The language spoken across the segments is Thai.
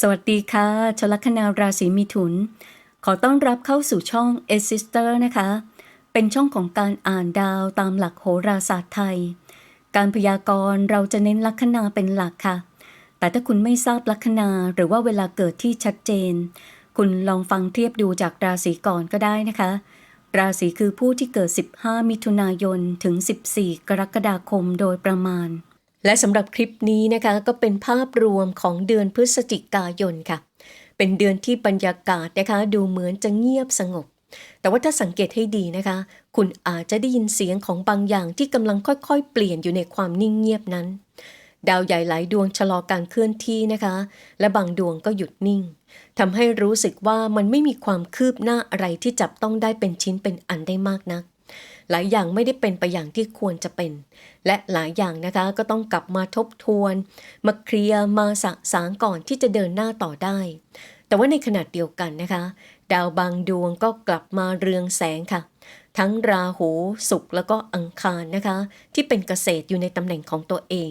สวัสดีค่ะชลัคนาราศีมิถุน ขอต้อนรับเข้าสู่ช่อง e s i s t e r นะคะ เป็นช่องของการอ่านดาวตามหลักโหราศาสตร์ไทย การพยากรณ์เราจะเน้นลัคนาเป็นหลักค่ะ แต่ถ้าคุณไม่ทราบลัคนาหรือว่าเวลาเกิดที่ชัดเจน คุณลองฟังเทียบดูจากราศีก่อนก็ได้นะคะ ราศีคือผู้ที่เกิด 15 มิถุนายนถึง 14 กรกฎาคมโดยประมาณ และสำหรับคลิปนี้นะคะก็เป็นภาพรวมของเดือนพฤศจิกายนค่ะ เป็นเดือนที่บรรยากาศนะคะดูเหมือนจะเงียบสงบ แต่ว่าถ้าสังเกตให้ดีนะคะ คุณอาจจะได้ยินเสียงของบางอย่างที่กำลังค่อยๆ เปลี่ยนอยู่ในความนิ่งเงียบนั้น ดาวใหญ่หลายดวงชะลอการเคลื่อนที่นะคะ และบางดวงก็หยุดนิ่งทำให้รู้สึกว่ามันไม่มีความคืบหน้าอะไรที่จับต้องได้เป็นชิ้นเป็นอันได้มากนัก หลายอย่างไม่ได้เป็นไปอย่างที่ควรจะเป็น และหลายอย่างนะคะก็ต้องกลับมาทบทวน มาเคลียร์มาสะสางก่อนที่จะเดินหน้าต่อได้ แต่ว่าในขณะเดียวกันนะคะ ดาวบางดวงก็กลับมาเรืองแสงค่ะ ทั้งราหูศุกร์แล้วก็อังคารนะคะ ที่เป็นเกษตรอยู่ในตำแหน่งของตัวเอง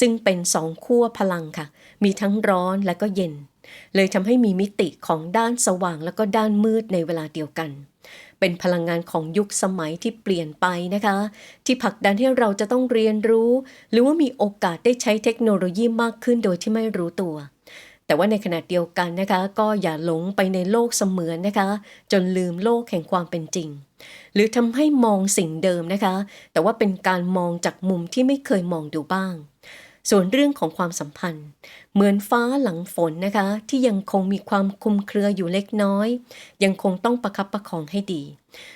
ซึ่งเป็นสองขั้วพลังค่ะ มีทั้งร้อนและก็เย็นเลยทำให้มีมิติของด้านสว่างแล้วก็ด้านมืดในเวลาเดียวกัน เป็นพลังงานของยุคสมัยที่เปลี่ยนไปนะคะ ที่ผลักดันให้เราจะต้องเรียนรู้ หรือว่ามีโอกาสได้ใช้เทคโนโลยีมากขึ้นโดยที่ไม่รู้ตัว แต่ว่าในขณะเดียวกันนะคะ ก็อย่าหลงไปในโลกเสมือนนะคะ จนลืมโลกแห่งความเป็นจริง หรือทำให้มองสิ่งเดิมนะคะ แต่ว่าเป็นการมองจากมุมที่ไม่เคยมองดูบ้าง ส่วนเรื่องของความสัมพันธ์ เหมือนฟ้าหลังฝนนะคะ ที่ยังคงมีความคุมเครืออยู่เล็กน้อย ยังคงต้องประคับประคองให้ดี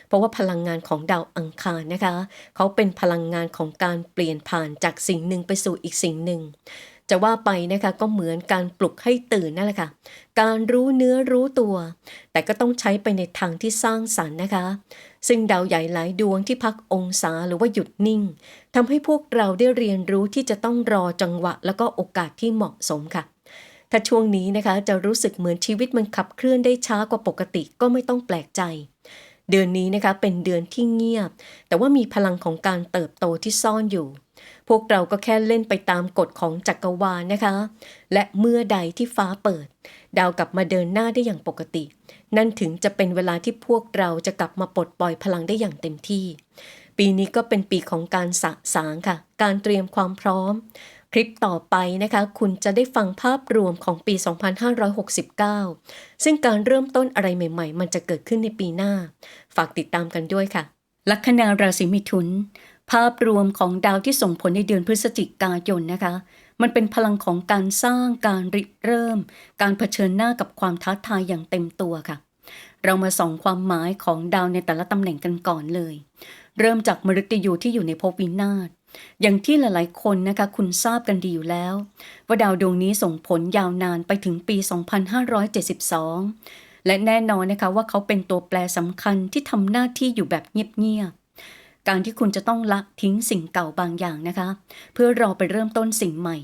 เพราะว่าพลังงานของดาวอังคารนะคะ เขาเป็นพลังงานของการเปลี่ยนผ่านจากสิ่งหนึ่งไปสู่อีกสิ่งหนึ่งจะว่าไปนะคะก็เหมือนการปลุกให้ตื่นนั่นแหละค่ะ การรู้เนื้อรู้ตัว แต่ก็ต้องใช้ไปในทางที่สร้างสรรค์นะคะ ซึ่งดาวใหญ่หลายดวงที่พักองศาหรือว่าหยุดนิ่งทำให้พวกเราได้เรียนรู้ที่จะต้องรอจังหวะ แล้วก็โอกาสที่เหมาะสมค่ะ ถ้าช่วงนี้นะคะจะรู้สึกเหมือนชีวิตมันขับเคลื่อนได้ช้ากว่าปกติก็ไม่ต้องแปลกใจ เดือนนี้นะคะเป็นเดือนที่เงียบ แต่ว่ามีพลังของการเติบโตที่ซ่อนอยู่ พวกเราก็แค่เล่นไปตามกฎของจักรวาลนะคะ และเมื่อใดที่ฟ้าเปิด ดาวกลับมาเดินหน้าได้อย่างปกติ นั่นถึงจะเป็นเวลาที่พวกเราจะกลับมาปลดปล่อยพลังได้อย่างเต็มที่ ปีนี้ก็เป็นปีของการสะสางค่ะ การเตรียมความพร้อม คลิปต่อไปนะคะ คุณจะได้ฟังภาพรวมของปี 2569 ซึ่งการเริ่มต้นอะไรใหม่ ๆ มันจะเกิดขึ้นในปีหน้า ฝากติดตามกันด้วยค่ะลัคนาราศีมิถุน ภาพรวมของดาวที่ส่งผลในเดือนพฤศจิกายนนะคะ มันเป็นพลังของการสร้างการริเริ่ม การเผชิญหน้ากับความท้าทายอย่างเต็มตัวค่ะ เรามาส่องความหมายของดาวในแต่ละตำแหน่งกันก่อนเลย เริ่มจากมฤตยูที่อยู่ในภพวินาศอย่างที่หลายๆ คนนะคะคุณทราบกันดีอยู่แล้ว ว่าดาวดวงนี้ส่งผลยาวนานไปถึงปี 2572 และแน่นอนนะคะว่าเขาเป็นตัวแปรสำคัญที่ทำหน้าที่อยู่แบบเงียบ การที่คุณจะต้องละทิ้งสิ่งเก่าบางอย่างนะคะ เพื่อรอไปเริ่มต้นสิ่งใหม่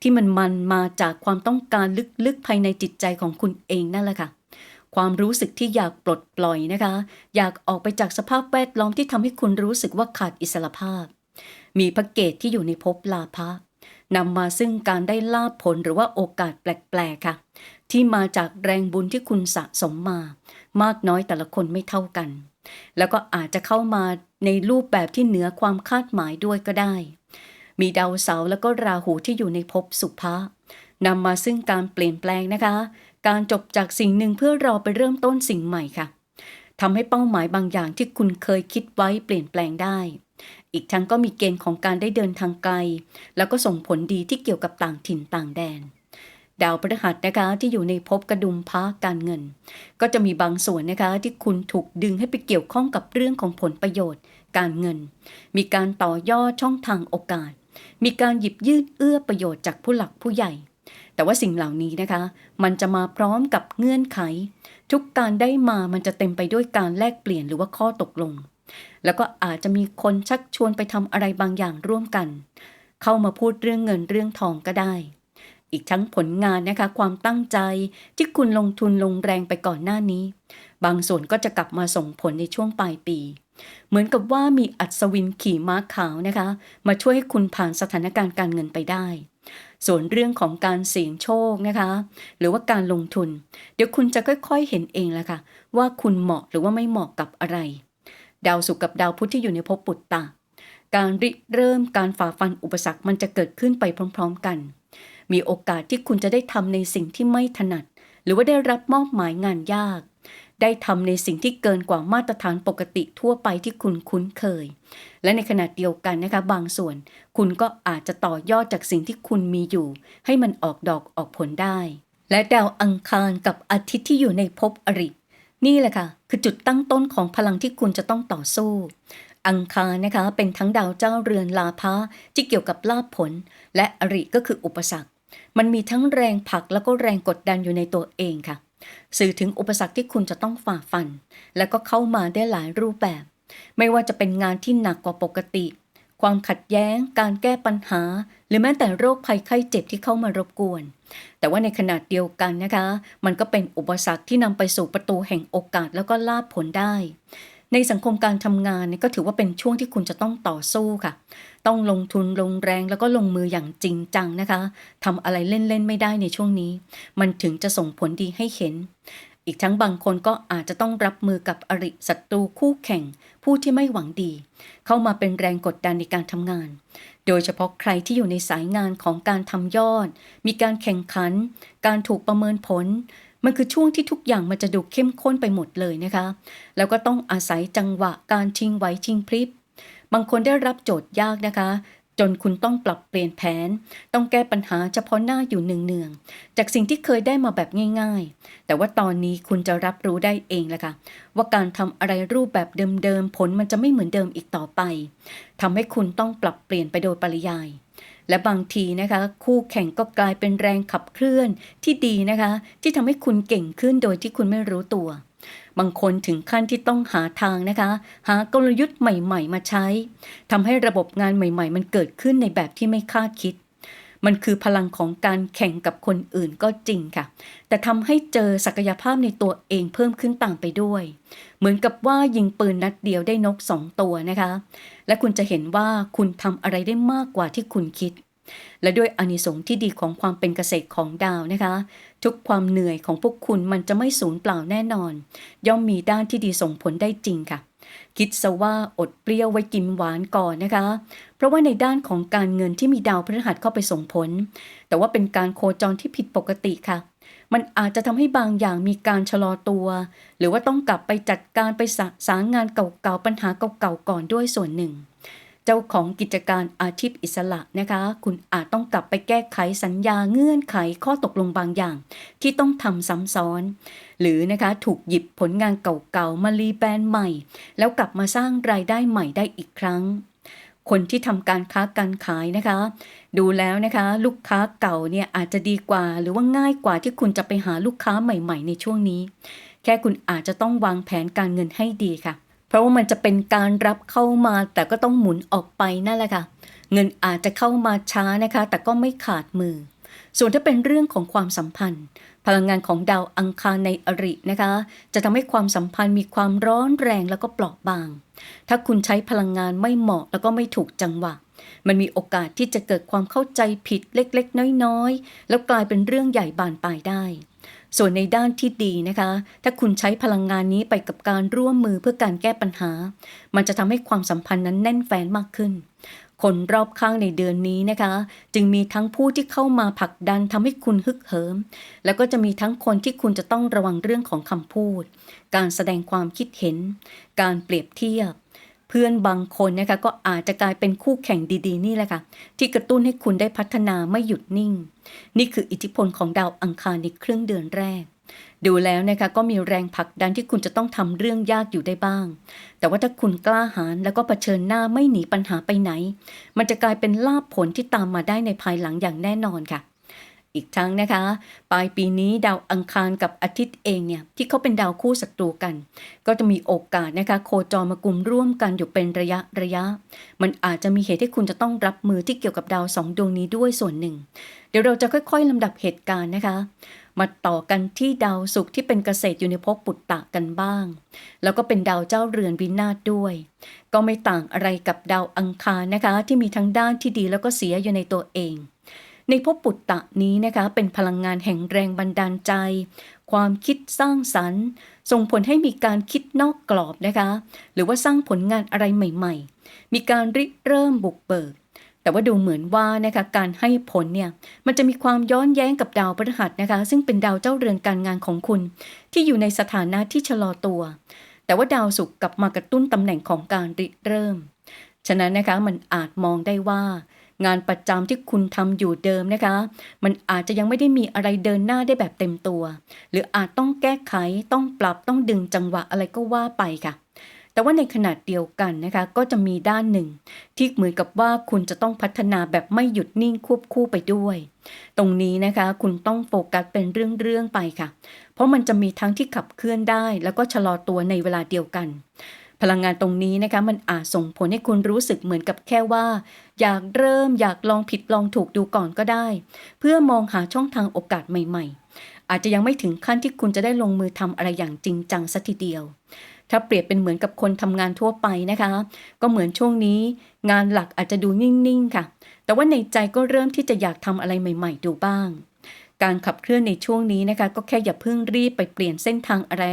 ที่มันมันมาจากความต้องการลึกๆภายในจิตใจของคุณเองนั่นแหละค่ะ ความรู้สึกที่อยากปลดปล่อยนะคะ อยากออกไปจากสภาพแวดล้อมที่ทำให้คุณรู้สึกว่าขาดอิสรภาพ มีพระเกตที่อยู่ในภพลาภะนำมาซึ่งการได้ลาภผลหรือว่าโอกาสแปลกๆค่ะ ที่มาจากแรงบุญที่คุณสะสมมา มากน้อยแต่ละคนไม่เท่ากัน แล้วก็อาจจะเข้ามาในรูปแบบที่เหนือความคาดหมายด้วยก็ได้ มีดาวเสาร์แล้วก็ราหูที่อยู่ในภพสุภะนำมาซึ่งการเปลี่ยนแปลงนะคะ การจบจากสิ่งหนึ่งเพื่อรอไปเริ่มต้นสิ่งใหม่ค่ะทำให้เป้าหมายบางอย่างที่คุณเคยคิดไว้เปลี่ยนแปลงได้ อีกทั้งก็มีเกณฑ์ของการได้เดินทางไกล แล้วก็ส่งผลดีที่เกี่ยวกับต่างถิ่นต่างแดน ดาวพฤหัสนะคะที่อยู่ในภพกระดุมพระการเงิน ก็จะมีบางส่วนนะคะที่คุณถูกดึงให้ไปเกี่ยวข้องกับเรื่องของผลประโยชน์ การเงิน มีการต่อยอดช่องทางโอกาส มีการหยิบยื่นเอื้อประโยชน์จากผู้หลักผู้ใหญ่ แต่ว่าสิ่งเหล่านี้นะคะ มันจะมาพร้อมกับเงื่อนไข ทุกการได้มามันจะเต็มไปด้วยการแลกเปลี่ยนหรือว่าข้อตกลง แล้วก็อาจจะมีคนชักชวนไปทำอะไรบางอย่างร่วมกัน เข้ามาพูดเรื่องเงินเรื่องทองก็ได้ อีกทั้งผลงานนะคะความตั้งใจที่คุณลงทุนลงแรงไปก่อนหน้านี้ บางส่วนก็จะกลับมาส่งผลในช่วงปลายปี เหมือนกับว่ามีอัศวินขี่ม้าขาวนะคะ มาช่วยให้คุณผ่านสถานการณ์การเงินไปได้ ส่วนเรื่องของการเสี่ยงโชคนะคะ หรือว่าการลงทุน เดี๋ยวคุณจะค่อยๆเห็นเองแหละค่ะ ว่าคุณเหมาะหรือว่าไม่เหมาะกับอะไร ดาวศุกร์กับดาวพุธที่อยู่ในภพปุตตะการริเริ่มการฝ่าฟันอุปสรรคมันจะเกิดขึ้นไปพร้อม ๆ กัน มีโอกาสที่คุณจะได้ทำในสิ่งที่ไม่ถนัด หรือว่าได้รับมอบหมายงานยาก ได้ทำในสิ่งที่เกินกว่ามาตรฐานปกติทั่วไปที่คุณคุ้นเคย และในขณะเดียวกันนะคะบางส่วน คุณก็อาจจะต่อยอดจากสิ่งที่คุณมีอยู่ ให้มันออกดอกออกผลได้ และดาวอังคารกับอาทิตย์ที่อยู่ในภพอรินี่แหละค่ะ คือจุดตั้งต้นของพลังที่คุณจะต้องต่อสู้ อังคารนะคะเป็นทั้งดาวเจ้าเรือนลาภะที่เกี่ยวกับลาภผล และอริก็คืออุปสรรค มันมีทั้งแรงผลักแล้วก็แรงกดดันอยู่ในตัวเองค่ะ สื่อถึงอุปสรรคที่คุณจะต้องฝ่าฟัน แล้วก็เข้ามาได้หลายรูปแบบ ไม่ว่าจะเป็นงานที่หนักกว่าปกติ ความขัดแย้ง การแก้ปัญหา หรือแม้แต่โรคภัยไข้เจ็บที่เข้ามารบกวน แต่ว่าในขณะเดียวกันนะคะ มันก็เป็นอุปสรรคที่นำไปสู่ประตูแห่งโอกาสแล้วก็ลาภผลได้ ในสังคมการทำงานเนี่ยก็ถือว่าเป็นช่วงที่คุณจะต้องต่อสู้ค่ะ ต้องลงทุนลงแรงแล้วก็ลงมืออย่างจริงจังนะคะทำอะไรเล่นๆไม่ได้ในช่วงนี้ มันถึงจะส่งผลดีให้เห็น อีกทั้งบางคนก็อาจจะต้องรับมือกับอริศัตรูคู่แข่ง ผู้ที่ไม่หวังดี เข้ามาเป็นแรงกดดันในการทำงาน โดยเฉพาะใครที่อยู่ในสายงานของการทำยอด มีการแข่งขัน การถูกประเมินผล มันคือช่วงที่ทุกอย่างมันจะดูเข้มข้นไปหมดเลยนะคะ แล้วก็ต้องอาศัยจังหวะการชิงไหวชิงพริบ บางคนได้รับโจทย์ยากนะคะ จนคุณต้องปรับเปลี่ยนแผน ต้องแก้ปัญหาเฉพาะหน้าอยู่เนืองๆจากสิ่งที่เคยได้มาแบบง่ายๆ แต่ว่าตอนนี้คุณจะรับรู้ได้เองแหละค่ะ ว่าการทำอะไรรูปแบบเดิมๆผลมันจะไม่เหมือนเดิมอีกต่อไปทำให้คุณต้องปรับเปลี่ยนไปโดยปริยาย และบางทีนะคะ คู่แข่งก็กลายเป็นแรงขับเคลื่อนที่ดีนะคะ ที่ทำให้คุณเก่งขึ้นโดยที่คุณไม่รู้ตัว บางคนถึงขั้นที่ต้องหาทางนะคะ หากลยุทธ์ใหม่ ๆ มาใช้ทำให้ระบบงานใหม่ ๆ มันเกิดขึ้นในแบบที่ไม่คาดคิด มันคือพลังของการแข่งกับคนอื่นก็จริงค่ะ แต่ทำให้เจอศักยภาพในตัวเองเพิ่มขึ้นตามไปด้วย เหมือนกับว่ายิงปืนนัดเดียวได้นกสองตัวนะคะ และคุณจะเห็นว่าคุณทำอะไรได้มากกว่าที่คุณคิด และด้วยอานิสงส์ที่ดีของความเป็นเกษตรของดาวนะคะ ทุกความเหนื่อยของพวกคุณมันจะไม่สูญเปล่าแน่นอน ย่อมมีด้านที่ดีส่งผลได้จริงค่ะ คิดซะว่าอดเปรี้ยวไว้กินหวานก่อนนะคะ เพราะว่าในด้านของการเงินที่มีดาวพฤหัสเข้าไปส่งผล แต่ว่าเป็นการโคจรที่ผิดปกติค่ะ มันอาจจะทำให้บางอย่างมีการชะลอตัว หรือว่าต้องกลับไปจัดการไปสะสางงานเก่าๆปัญหาเก่าๆก่อนด้วยส่วนหนึ่ง เจ้าของกิจการอาชีพอิสระนะคะ คุณอาจต้องกลับไปแก้ไขสัญญาเงื่อนไขข้อตกลงบางอย่าง ที่ต้องทำซ้ำซ้อน หรือนะคะถูกหยิบผลงานเก่าๆมารีแบรนด์ใหม่ แล้วกลับมาสร้างรายได้ใหม่ได้อีกครั้งคนที่ทำการค้าการขายนะคะ ดูแล้วนะคะ ลูกค้าเก่าเนี่ยอาจจะดีกว่า หรือว่าง่ายกว่าที่คุณจะไปหาลูกค้าใหม่ ๆ ในช่วงนี้ แค่คุณอาจจะต้องวางแผนการเงินให้ดีค่ะ เพราะว่ามันจะเป็นการรับเข้ามาแต่ก็ต้องหมุนออกไปนั่นแหละค่ะ เงินอาจจะเข้ามาช้านะคะ แต่ก็ไม่ขาดมือ ส่วนถ้าเป็นเรื่องของความสัมพันธ์ พลังงานของดาวอังคารในอรินะคะ จะทำให้ความสัมพันธ์มีความร้อนแรงแล้วก็เปราะบาง ถ้าคุณใช้พลังงานไม่เหมาะแล้วก็ไม่ถูกจังหวะ มันมีโอกาสที่จะเกิดความเข้าใจผิดเล็กๆ น้อยๆ แล้วกลายเป็นเรื่องใหญ่บานปลายได้ ส่วนในด้านที่ดีนะคะ ถ้าคุณใช้พลังงานนี้ไปกับการร่วมมือเพื่อการแก้ปัญหา มันจะทำให้ความสัมพันธ์นั้นแน่นแฟ้นมากขึ้น คนรอบข้างในเดือนนี้นะคะ จึงมีทั้งผู้ที่เข้ามาผลักดันทำให้คุณฮึกเหิม แล้วก็จะมีทั้งคนที่คุณจะต้องระวังเรื่องของคำพูด การแสดงความคิดเห็น การเปรียบเทียบ เพื่อนบางคนนะคะก็อาจจะกลายเป็นคู่แข่งดีๆ นี่แหละค่ะ ที่กระตุ้นให้คุณได้พัฒนาไม่หยุดนิ่ง นี่คืออิทธิพลของดาวอังคารในครึ่งเดือนแรก ดูแล้วนะคะก็มีแรงผลักดันที่คุณจะต้องทำเรื่องยากอยู่ได้บ้าง แต่ว่าถ้าคุณกล้าหาญแล้วก็เผชิญหน้าไม่หนีปัญหาไปไหน มันจะกลายเป็นลาภผลที่ตามมาได้ในภายหลังอย่างแน่นอนค่ะ อีกทั้งนะคะ ปลายปีนี้ดาวอังคารกับอาทิตย์เองเนี่ยที่เขาเป็นดาวคู่ศัตรูกัน ก็จะมีโอกาสนะคะโคจรมากลุ่มร่วมกันอยู่เป็นระยะระยะ มันอาจจะมีเหตุให้คุณจะต้องรับมือที่เกี่ยวกับดาวสองดวงนี้ด้วยส่วนหนึ่ง เดี๋ยวเราจะค่อยๆลำดับเหตุการณ์นะคะมาต่อกันที่ดาวศุกร์ที่เป็นเกษตรอยู่ในภพปุตตะกันบ้าง แล้วก็เป็นดาวเจ้าเรือนวินาศด้วย ก็ไม่ต่างอะไรกับดาวอังคารนะคะ ที่มีทั้งด้านที่ดีแล้วก็เสียอยู่ในตัวเอง ในภพปุตตะนี้นะคะเป็นพลังงานแห่งแรงบันดาลใจ ความคิดสร้างสรรค์ ส่งผลให้มีการคิดนอกกรอบนะคะ หรือว่าสร้างผลงานอะไรใหม่ ๆ มีการริเริ่มบุกเบิกแต่ว่าดูเหมือนว่านะคะการให้ผลเนี่ยมันจะมีความย้อนแย้งกับดาวพฤหัสนะคะ ซึ่งเป็นดาวเจ้าเรือนการงานของคุณ ที่อยู่ในสถานะที่ชะลอตัว แต่ว่าดาวศุกร์กลับมากระตุ้นตำแหน่งของการริเริ่ม ฉะนั้นนะคะมันอาจมองได้ว่า งานประจำที่คุณทำอยู่เดิมนะคะ มันอาจจะยังไม่ได้มีอะไรเดินหน้าได้แบบเต็มตัว หรืออาจต้องแก้ไขต้องปรับต้องดึงจังหวะอะไรก็ว่าไปค่ะ แต่ว่าในขนาดเดียวกันนะคะก็จะมีด้านหนึ่ง ที่เหมือนกับว่าคุณจะต้องพัฒนาแบบไม่หยุดนิ่งควบคู่ไปด้วย ตรงนี้นะคะคุณต้องโฟกัสเป็นเรื่องๆไปค่ะ เพราะมันจะมีทั้งที่ขับเคลื่อนได้ แล้วก็ชะลอตัวในเวลาเดียวกัน พลังงานตรงนี้นะคะมันอาจส่งผลให้คุณรู้สึกเหมือนกับแค่ว่า อยากเริ่มอยากลองผิดลองถูกดูก่อนก็ได้ เพื่อมองหาช่องทางโอกาสใหม่ ๆ อาจจะยังไม่ถึงขั้นที่คุณจะได้ลงมือทำอะไรอย่างจริงจังสัทีเดียว ถ้าเปรียบเป็นเหมือนกับคนทำงานทั่วไปนะคะ ก็เหมือนช่วงนี้ งานหลักอาจจะดูนิ่งๆค่ะ แต่ว่าในใจก็เริ่มที่จะอยากทำอะไรใหม่ ๆ ดูบ้าง การขับเคลื่อนในช่วงนี้นะคะ ก็แค่อย่าเพิ่งรีบไปเปลี่ยนเส้นทางอะไร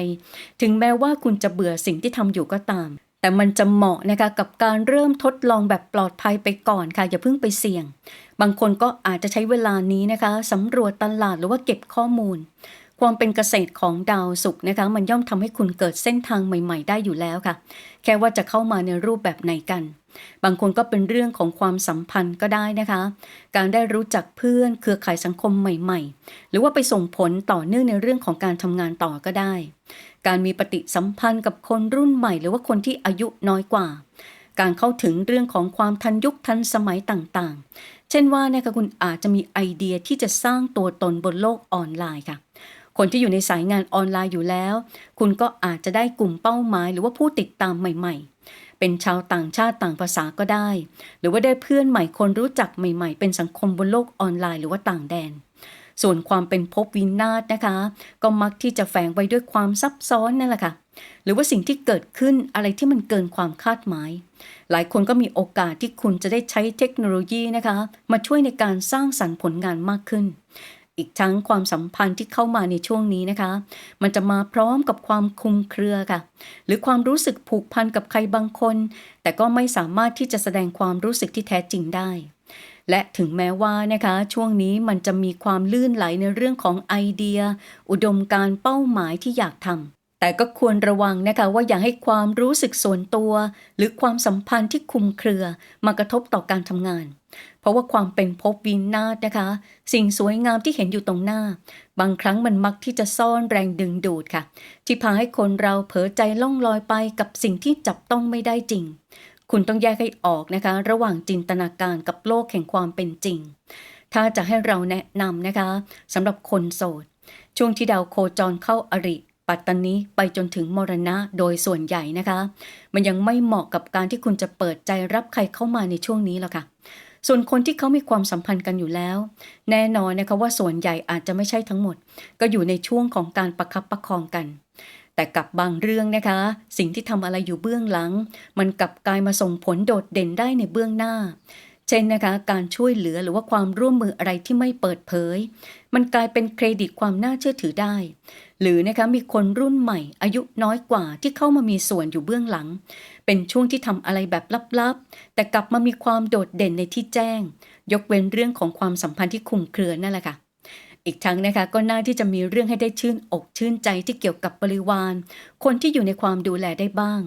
ถึงแม้ว่าคุณจะเบื่อสิ่งที่ทำอยู่ก็ตาม แต่มันจะเหมาะนะคะกับการเริ่มทดลองแบบปลอดภัยไปก่อนค่ะ อย่าเพิ่งไปเสี่ยง บางคนก็อาจจะใช้เวลานี้นะคะสำรวจตลาดหรือว่าเก็บข้อมูลความเป็นเกษตรของดาวศุกร์นะคะ มันย่อมทำให้คุณเกิดเส้นทางใหม่ ๆ ได้อยู่แล้วค่ะ แค่ว่าจะเข้ามาในรูปแบบไหนกัน บางคนก็เป็นเรื่องของความสัมพันธ์ก็ได้นะคะ การได้รู้จักเพื่อนเครือข่ายสังคมใหม่ๆ หรือว่าไปส่งผลต่อเนื่องในเรื่องของการทำงานต่อก็ได้ การมีปฏิสัมพันธ์กับคนรุ่นใหม่ หรือว่าคนที่อายุน้อยกว่า การเข้าถึงเรื่องของความทันยุคทันสมัยต่างๆ เช่นว่านะคะคุณอาจจะมีไอเดียที่จะสร้างตัวตนบนโลกออนไลน์ค่ะคนที่อยู่ในสายงานออนไลน์อยู่แล้ว คุณก็อาจจะได้กลุ่มเป้าหมาย หรือว่าผู้ติดตามใหม่ ๆ เป็นชาวต่างชาติต่างภาษาก็ได้ หรือว่าได้เพื่อนใหม่คนรู้จักใหม่ ๆ เป็นสังคมบนโลกออนไลน์หรือว่าต่างแดน ส่วนความเป็นภพวินาศนะคะ ก็มักที่จะแฝงไว้ด้วยความซับซ้อนนั่นแหละค่ะ หรือว่าสิ่งที่เกิดขึ้นอะไรที่มันเกินความคาดหมาย หลายคนก็มีโอกาสที่คุณจะได้ใช้เทคโนโลยีนะคะ มาช่วยในการสร้างสรรค์ผลงานมากขึ้น อีกทั้งความสัมพันธ์ที่เข้ามาในช่วงนี้นะคะ มันจะมาพร้อมกับความคุมเครือค่ะ หรือความรู้สึกผูกพันกับใครบางคน แต่ก็ไม่สามารถที่จะแสดงความรู้สึกที่แท้จริงได้ และถึงแม้ว่านะคะ ช่วงนี้มันจะมีความลื่นไหลในเรื่องของไอเดีย อุดมการเป้าหมายที่อยากทำแต่ก็ควรระวังนะคะว่าอย่าให้ความรู้สึกส่วนตัว หรือความสัมพันธ์ที่คุมเครือมากระทบต่อการทำงาน เพราะว่าความเป็นภพวินาศนะคะ สิ่งสวยงามที่เห็นอยู่ตรงหน้า บางครั้งมันมักที่จะซ่อนแรงดึงดูดค่ะ ที่พาให้คนเราเผลอใจล่องลอยไปกับสิ่งที่จับต้องไม่ได้จริง คุณต้องแยกให้ออกนะคะ ระหว่างจินตนาการกับโลกแห่งความเป็นจริง ถ้าจะให้เราแนะนำนะคะสำหรับคนโสด ช่วงที่ดาวโคจรเข้าอริปัตตานีไปจนถึงมรณะโดยส่วนใหญ่นะคะ มันยังไม่เหมาะกับการที่คุณจะเปิดใจรับใครเข้ามาในช่วงนี้หรอกค่ะ ส่วนคนที่เขามีความสัมพันธ์กันอยู่แล้ว แน่นอนนะคะว่าส่วนใหญ่อาจจะไม่ใช่ทั้งหมด ก็อยู่ในช่วงของการประคับประคองกัน แต่กับบางเรื่องนะคะ สิ่งที่ทำอะไรอยู่เบื้องหลัง มันกลับกลายมาส่งผลโดดเด่นได้ในเบื้องหน้า เช่นนะคะการช่วยเหลือหรือว่าความร่วมมืออะไรที่ไม่เปิดเผย มันกลายเป็นเครดิตความน่าเชื่อถือได้ หรือนะคะมีคนรุ่นใหม่ อายุน้อยกว่าที่เข้ามามีส่วนอยู่เบื้องหลัง เป็นช่วงที่ทำอะไรแบบลับๆ แต่กลับมามีความโดดเด่นในที่แจ้ง ยกเว้นเรื่องของความสัมพันธ์ที่คุมเครือนั่นแหละค่ะ อีกทั้งนะคะก็น่าที่จะมีเรื่องให้ได้ชื่นอกชื่นใจที่เกี่ยวกับบริวาร คนที่อยู่ในความดูแลได้บ้าง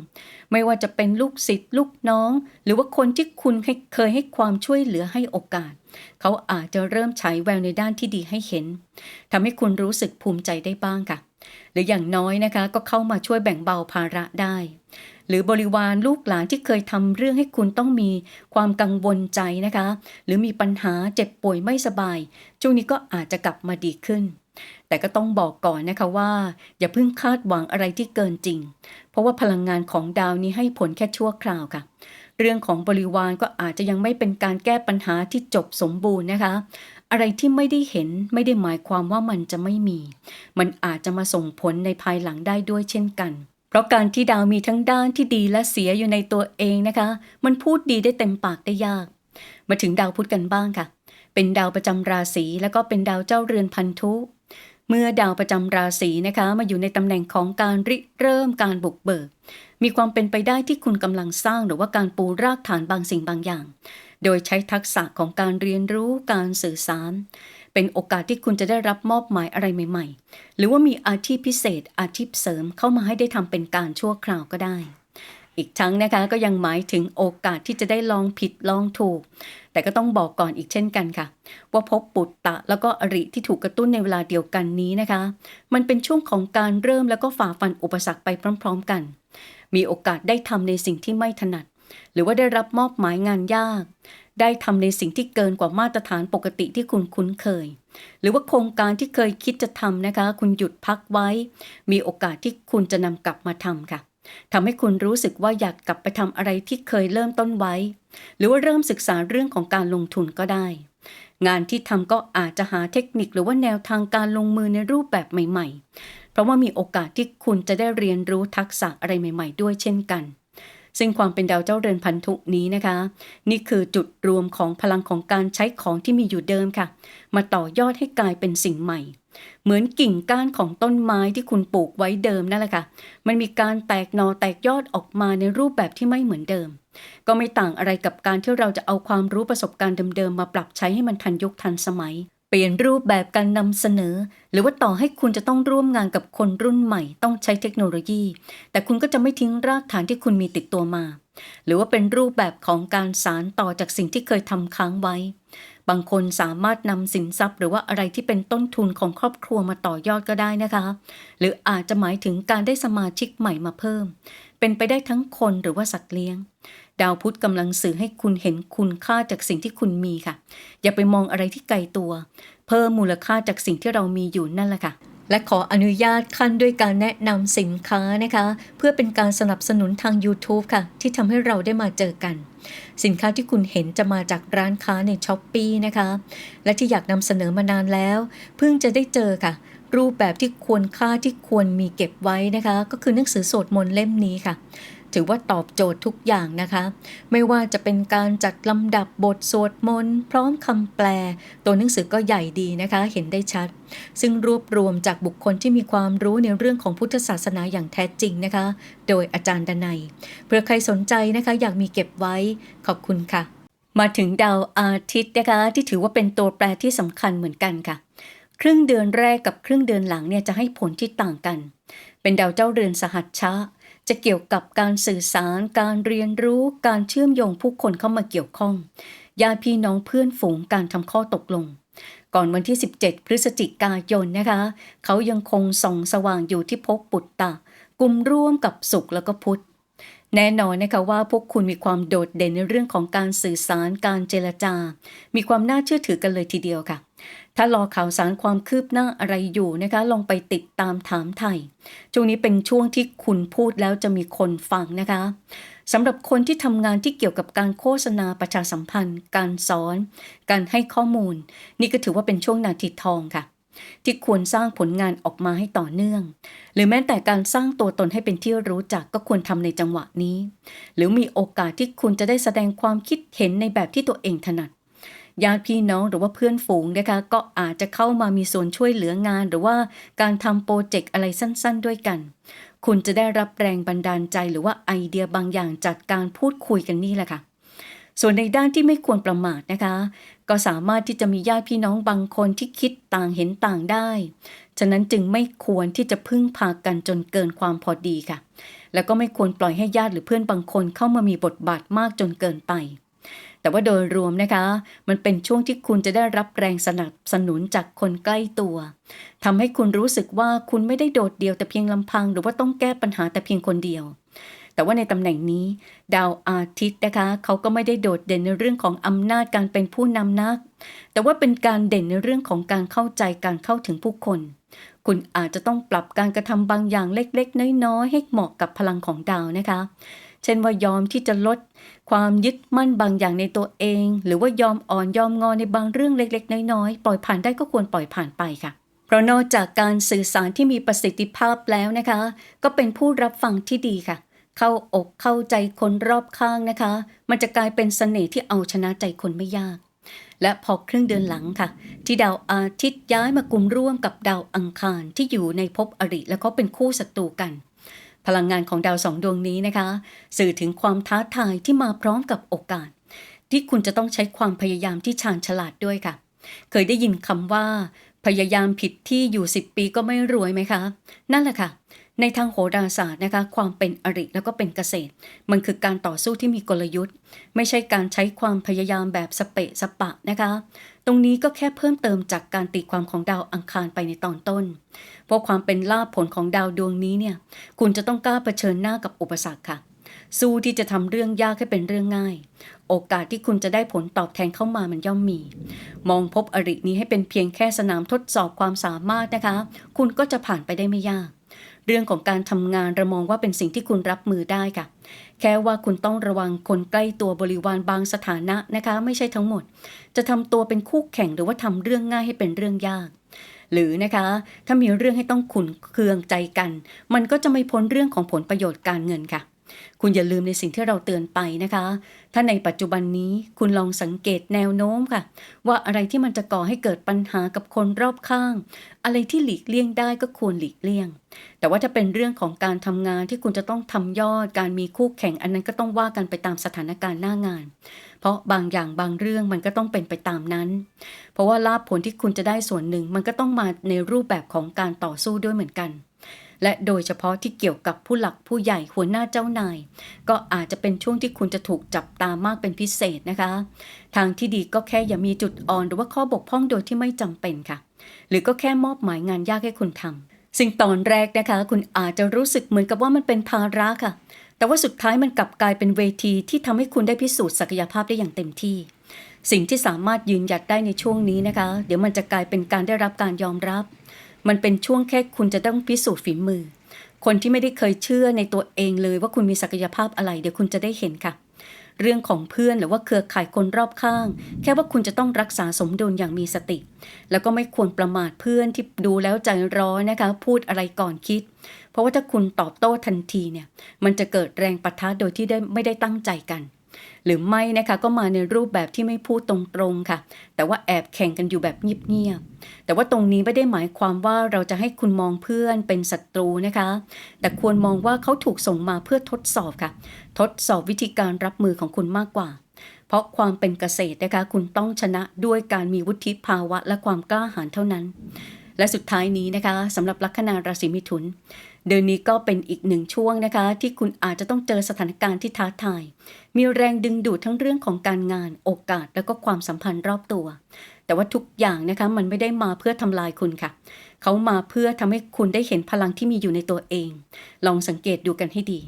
ไม่ว่าจะเป็นลูกศิษย์ลูกน้อง หรือว่าคนที่คุณเคยให้ความช่วยเหลือให้โอกาส เขาอาจจะเริ่มฉายแววในด้านที่ดีให้เห็นทำให้คุณรู้สึกภูมิใจได้บ้างค่ะ หรืออย่างน้อยนะคะก็เข้ามาช่วยแบ่งเบาภาระได้ หรือบริวารลูกหลานที่เคยทำเรื่องให้คุณต้องมีความกังวลใจนะคะ หรือมีปัญหาเจ็บป่วยไม่สบาย ช่วงนี้ก็อาจจะกลับมาดีขึ้น แต่ก็ต้องบอกก่อนนะคะว่า อย่าเพิ่งคาดหวังอะไรที่เกินจริง เพราะว่าพลังงานของดาวนี้ให้ผลแค่ชั่วคราวค่ะเรื่องของบริวารก็อาจจะยังไม่เป็นการแก้ปัญหาที่จบสมบูรณ์นะคะ อะไรที่ไม่ได้เห็นไม่ได้หมายความว่ามันจะไม่มี มันอาจจะมาส่งผลในภายหลังได้ด้วยเช่นกัน เพราะการที่ดาวมีทั้งด้านที่ดีและเสียอยู่ในตัวเองนะคะ มันพูดดีได้เต็มปากได้ยาก มาถึงดาวพุธกันบ้างค่ะ เป็นดาวประจำราศีแล้วก็เป็นดาวเจ้าเรือนพันธุ เมื่อดาวประจำราศีนะคะ มาอยู่ในตำแหน่งของการริเริ่มการบุกเบิก มีความเป็นไปได้ที่คุณกำลังสร้างหรือว่าการปูรากฐานบางสิ่งบางอย่าง โดยใช้ทักษะของการเรียนรู้การสื่อสาร เป็นโอกาสที่คุณจะได้รับมอบหมายอะไรใหม่ ๆ หรือว่ามีอาชีพพิเศษอาชีพเสริมเข้ามาให้ได้ทำเป็นการชั่วคราวก็ได้ อีกทั้งนะคะก็ยังหมายถึงโอกาสที่จะได้ลองผิดลองถูก แต่ก็ต้องบอกก่อนอีกเช่นกันค่ะ ว่าพบปุตตะแล้วก็อริที่ถูกกระตุ้นในเวลาเดียวกันนี้นะคะ มันเป็นช่วงของการเริ่มแล้วก็ฝ่าฟันอุปสรรคไปพร้อม ๆ กัน มีโอกาสได้ทำในสิ่งที่ไม่ถนัด หรือว่าได้รับมอบหมายงานยาก ได้ทำในสิ่งที่เกินกว่ามาตรฐานปกติที่คุณคุ้นเคย หรือว่าโครงการที่เคยคิดจะทำนะคะ คุณหยุดพักไว้ มีโอกาสที่คุณจะนำกลับมาทำค่ะทำให้คุณรู้สึกว่าอยากกลับไปทำอะไรที่เคยเริ่มต้นไว้ หรือว่าเริ่มศึกษาเรื่องของการลงทุนก็ได้ งานที่ทำก็อาจจะหาเทคนิคหรือว่าแนวทางการลงมือในรูปแบบใหม่ ๆ เพราะว่ามีโอกาสที่คุณจะได้เรียนรู้ทักษะอะไรใหม่ ๆ ด้วยเช่นกัน ซึ่งความเป็นดาวเจ้าเรือนพันธุนี้นะคะ นี่คือจุดรวมของพลังของการใช้ของที่มีอยู่เดิมค่ะ มาต่อยอดให้กลายเป็นสิ่งใหม่ เหมือนกิ่งก้านของต้นไม้ที่คุณปลูกไว้เดิมนั่นแหละค่ะ มันมีการแตกหนอแตกยอดออกมาในรูปแบบที่ไม่เหมือนเดิม ก็ไม่ต่างอะไรกับการที่เราจะเอาความรู้ประสบการณ์เดิมๆมาปรับใช้ให้มันทันยุคทันสมัย เปลี่ยนรูปแบบการนำเสนอ หรือว่าต่อให้คุณจะต้องร่วมงานกับคนรุ่นใหม่ ต้องใช้เทคโนโลยี แต่คุณก็จะไม่ทิ้งรากฐานที่คุณมีติดตัวมา หรือว่าเป็นรูปแบบของการสารต่อจากสิ่งที่เคยทำค้างไว้ บางคนสามารถนำสินทรัพย์ หรือว่าอะไรที่เป็นต้นทุนของครอบครัวมาต่อยอดก็ได้นะคะ หรืออาจจะหมายถึงการได้สมาชิกใหม่มาเพิ่ม เป็นไปได้ทั้งคนหรือว่าสัตว์เลี้ยง ดาวพุธกำลังสื่อให้คุณเห็นคุณค่าจากสิ่งที่คุณมีค่ะ อย่าไปมองอะไรที่ไกลตัว เพิ่มมูลค่าจากสิ่งที่เรามีอยู่นั่นแหละค่ะ และขออนุญาตขั้นด้วยการแนะนำสินค้านะคะ เพื่อเป็นการสนับสนุนทาง YouTube ค่ะ ที่ทำให้เราได้มาเจอกัน สินค้าที่คุณเห็นจะมาจากร้านค้าในช้อปปีนะคะ และที่อยากนำเสนอมานานแล้ว เพิ่งจะได้เจอค่ะรูปแบบที่ควรค่าที่ควรมีเก็บไว้นะคะ ก็คือหนังสือสวดมนต์เล่มนี้ค่ะ ถือว่าตอบโจทย์ทุกอย่างนะคะ ไม่ว่าจะเป็นการจัดลำดับบทสวดมนต์พร้อมคำแปล ตัวหนังสือก็ใหญ่ดีนะคะ เห็นได้ชัด ซึ่งรวบรวมจากบุคคลที่มีความรู้ในเรื่องของพุทธศาสนาอย่างแท้จริงนะคะ โดยอาจารย์ดนัยเพื่อใครสนใจนะคะ อยากมีเก็บไว้ขอบคุณค่ะ มาถึงดาวอาทิตย์นะคะ ที่ถือว่าเป็นตัวแปรที่สำคัญเหมือนกันค่ะ ครึ่งเดือนแรกกับครึ่งเดือนหลังเนี่ยจะให้ผลที่ต่างกัน เป็นดาวเจ้าเรือนสหัชชะ จะเกี่ยวกับการสื่อสาร การเรียนรู้การเชื่อมโยงผู้คนเข้ามาเกี่ยวข้องญาติพี่น้องเพื่อนฝูงการทำข้อตกลง ก่อนวันที่ 17 พฤศจิกายนนะคะ เขายังคงส่องสว่างอยู่ที่ภพปุตตะกลุ่มร่วมกับสุขแล้วก็พุทธแน่นอนนะคะว่าพวกคุณมีความโดดเด่นในเรื่องของการสื่อสารการเจรจา มีความน่าเชื่อถือกันเลยทีเดียวค่ะ ถ้ารอข่าวสารความคืบหน้าอะไรอยู่นะคะ ลองไปติดตามถามไทย ช่วงนี้เป็นช่วงที่คุณพูดแล้วจะมีคนฟังนะคะสำหรับคนที่ทำงานที่เกี่ยวกับการโฆษณาประชาสัมพันธ์ การสอน การให้ข้อมูล นี่ก็ถือว่าเป็นช่วงนาทีทองค่ะ ที่ควรสร้างผลงานออกมาให้ต่อเนื่อง หรือแม้แต่การสร้างตัวตนให้เป็นที่รู้จักก็ควรทำในจังหวะนี้ หรือมีโอกาสที่คุณจะได้แสดงความคิดเห็นในแบบที่ตัวเองถนัด ญาติพี่น้องหรือว่าเพื่อนฝูงนะคะก็อาจจะเข้ามามีส่วนช่วยเหลืองาน หรือว่าการทำโปรเจกต์อะไรสั้นๆ ด้วยกัน คุณจะได้รับแรงบันดาลใจหรือว่าไอเดียบางอย่างจากการพูดคุยกันนี่แหละค่ะส่วนในด้านที่ไม่ควรประมาทนะคะ ก็สามารถที่จะมีญาติพี่น้องบางคนที่คิดต่างเห็นต่างได้ ฉะนั้นจึงไม่ควรที่จะพึ่งพากันจนเกินความพอดีค่ะ แล้วก็ไม่ควรปล่อยให้ญาติหรือเพื่อนบางคนเข้ามามีบทบาทมากจนเกินไป แต่ว่าโดยรวมนะคะ มันเป็นช่วงที่คุณจะได้รับแรงสนับสนุนจากคนใกล้ตัวทำให้คุณรู้สึกว่าคุณไม่ได้โดดเดี่ยวแต่เพียงลำพัง หรือว่าต้องแก้ปัญหาแต่เพียงคนเดียว แต่ว่าในตำแหน่งนี้ ดาวอาทิตย์นะคะ เขาก็ไม่ได้โดดเด่นในเรื่องของอำนาจการเป็นผู้นำนัก แต่ว่าเป็นการเด่นในเรื่องของการเข้าใจการเข้าถึงผู้คน คุณอาจจะต้องปรับการกระทำบางอย่างเล็ก ๆ น้อยๆให้เหมาะกับพลังของดาวนะคะ เช่นว่ายอมที่จะลดความยึดมั่นบางอย่างในตัวเอง หรือว่ายอมอ่อนยอมงอในบางเรื่องเล็กๆ น้อยๆ ปล่อยผ่านได้ก็ควรปล่อยผ่านไปค่ะ เพราะนอกจากการสื่อสารที่มีประสิทธิภาพแล้วนะคะ ก็เป็นผู้รับฟังที่ดีค่ะ เข้าอกเข้าใจคนรอบข้างนะคะ มันจะกลายเป็นเสน่ห์ที่เอาชนะใจคนไม่ยาก และพอครึ่งเดือนหลังค่ะ ที่ดาวอาทิตย์ย้ายมากลุ่มร่วมกับดาวอังคารที่อยู่ในภพอริแล้วก็เป็นคู่ศัตรูกัน พลังงานของดาวสองดวงนี้นะคะ สื่อถึงความท้าทายที่มาพร้อมกับโอกาส ที่คุณจะต้องใช้ความพยายามที่ชาญฉลาดด้วยค่ะ เคยได้ยินคำว่า พยายามผิดที่อยู่ 10 ปีก็ไม่รวยไหมคะ นั่นแหละค่ะ ในทางโหราศาสตร์นะคะความเป็นอริแล้วก็เป็นเกษตร มันคือการต่อสู้ที่มีกลยุทธ์ ไม่ใช่การใช้ความพยายามแบบสเปะสปะนะคะ ตรงนี้ก็แค่เพิ่มเติมจากการตีความของดาวอังคารไปในตอนต้น เพราะความเป็นลาภผลของดาวดวงนี้เนี่ยคุณจะต้องกล้าเผชิญหน้ากับอุปสรรคค่ะสู้ที่จะทำเรื่องยากให้เป็นเรื่องง่าย โอกาสที่คุณจะได้ผลตอบแทนเข้ามามันย่อมมี มองพบอรินี้ให้เป็นเพียงแค่สนามทดสอบความสามารถนะคะ คุณก็จะผ่านไปได้ไม่ยาก เรื่องของการทำงานเรามองว่าเป็นสิ่งที่คุณรับมือได้ค่ะ แค่ว่าคุณต้องระวังคนใกล้ตัวบริวารบางสถานะนะคะ ไม่ใช่ทั้งหมด จะทำตัวเป็นคู่แข่งหรือว่าทำเรื่องง่ายให้เป็นเรื่องยาก หรือนะคะถ้ามีเรื่องให้ต้องขุนเคืองใจกัน มันก็จะไม่พ้นเรื่องของผลประโยชน์การเงินค่ะ คุณอย่าลืมในสิ่งที่เราเตือนไปนะคะ ถ้าในปัจจุบันนี้คุณลองสังเกตแนวโน้มค่ะ ว่าอะไรที่มันจะก่อให้เกิดปัญหากับคนรอบข้าง อะไรที่หลีกเลี่ยงได้ก็ควรหลีกเลี่ยง แต่ว่าถ้าเป็นเรื่องของการทำงานที่คุณจะต้องทำยอด การมีคู่แข่งอันนั้นก็ต้องว่ากันไปตามสถานการณ์หน้างาน เพราะบางอย่างบางเรื่องมันก็ต้องเป็นไปตามนั้น เพราะว่าลาภผลที่คุณจะได้ส่วนหนึ่งมันก็ต้องมาในรูปแบบของการต่อสู้ด้วยเหมือนกัน และโดยเฉพาะที่เกี่ยวกับผู้หลักผู้ใหญ่หัวหน้าเจ้านาย ก็อาจจะเป็นช่วงที่คุณจะถูกจับตามากเป็นพิเศษนะคะ ทางที่ดีก็แค่อย่ามีจุดอ่อนหรือว่าข้อบกพร่องโดยที่ไม่จำเป็นค่ะ หรือก็แค่มอบหมายงานยากให้คุณทำสิ่งตอนแรกนะคะ คุณอาจจะรู้สึกเหมือนกับว่ามันเป็นภาระค่ะ แต่ว่าสุดท้ายมันกลับกลายเป็นเวทีที่ทำให้คุณได้พิสูจน์ศักยภาพได้อย่างเต็มที่ สิ่งที่สามารถยืนหยัดได้ในช่วงนี้นะคะ เดี๋ยวมันจะกลายเป็นการได้รับการยอมรับ มันเป็นช่วงแค่คุณจะต้องพิสูจน์ฝีมือ คนที่ไม่ได้เคยเชื่อในตัวเองเลยว่าคุณมีศักยภาพอะไร เดี๋ยวคุณจะได้เห็นค่ะ เรื่องของเพื่อนหรือว่าเครือข่ายคนรอบข้าง แค่ว่าคุณจะต้องรักษาสมดุลอย่างมีสติ แล้วก็ไม่ควรประมาทเพื่อนที่ดูแล้วใจร้อนนะคะ พูดอะไรก่อนคิด เพราะว่าถ้าคุณตอบโต้ทันทีเนี่ย มันจะเกิดแรงปะทะโดยที่ได้ไม่ได้ตั้งใจกัน หรือไม่นะคะก็มาในรูปแบบที่ไม่พูดตรงๆค่ะ แต่ว่าแอบแข่งกันอยู่แบบเงียบๆแต่ว่าตรงนี้ไม่ได้หมายความว่าเราจะให้คุณมองเพื่อนเป็นศัตรูนะคะ แต่ควรมองว่าเขาถูกส่งมาเพื่อทดสอบค่ะ ทดสอบวิธีการรับมือของคุณมากกว่า เพราะความเป็นเกษตรนะคะคุณต้องชนะด้วยการมีวุฒิภาวะและความกล้าหาญเท่านั้น และสุดท้ายนี้นะคะสำหรับลัคนาราศีมิถุน เดือนนี้ก็เป็นอีกหนึ่งช่วงนะคะ ที่คุณอาจจะต้องเจอสถานการณ์ที่ท้าทาย มีแรงดึงดูดทั้งเรื่องของการงาน โอกาส แล้วก็ความสัมพันธ์รอบตัว แต่ว่าทุกอย่างนะคะมันไม่ได้มาเพื่อทำลายคุณค่ะ เขามาเพื่อทำให้คุณได้เห็นพลังที่มีอยู่ในตัวเอง ลองสังเกตดูกันให้ดี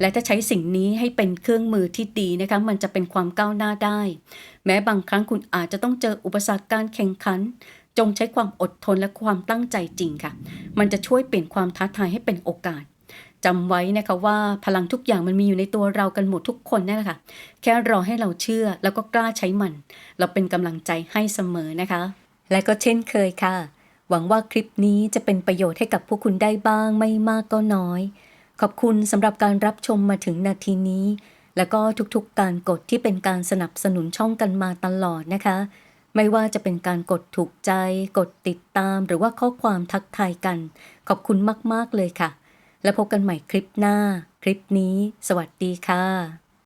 และถ้าใช้สิ่งนี้ให้เป็นเครื่องมือที่ดีนะคะ มันจะเป็นความก้าวหน้าได้ แม้บางครั้งคุณอาจจะต้องเจออุปสรรคการแข่งขัน จงใช้ความอดทนและความตั้งใจจริงค่ะ มันจะช่วยเปลี่ยนความท้าทายให้เป็นโอกาสจำไว้นะคะว่าพลังทุกอย่างมันมีอยู่ในตัวเรากันหมดทุกคนนั่นแหละค่ะ แค่รอให้เราเชื่อแล้วก็กล้าใช้มัน เราเป็นกำลังใจให้เสมอนะคะ และก็เช่นเคยค่ะ หวังว่าคลิปนี้จะเป็นประโยชน์ให้กับผู้คุณได้บ้างไม่มากก็น้อย ขอบคุณสำหรับการรับชมมาถึงนาทีนี้ แล้วก็ทุกๆการกดที่เป็นการสนับสนุนช่องกันมาตลอดนะคะ ไม่ว่าจะเป็นการกดถูกใจ กดติดตาม หรือว่าข้อความทักทายกัน ขอบคุณมาก ๆ เลยค่ะ แล้วพบกันใหม่คลิปหน้า คลิปนี้ สวัสดีค่ะ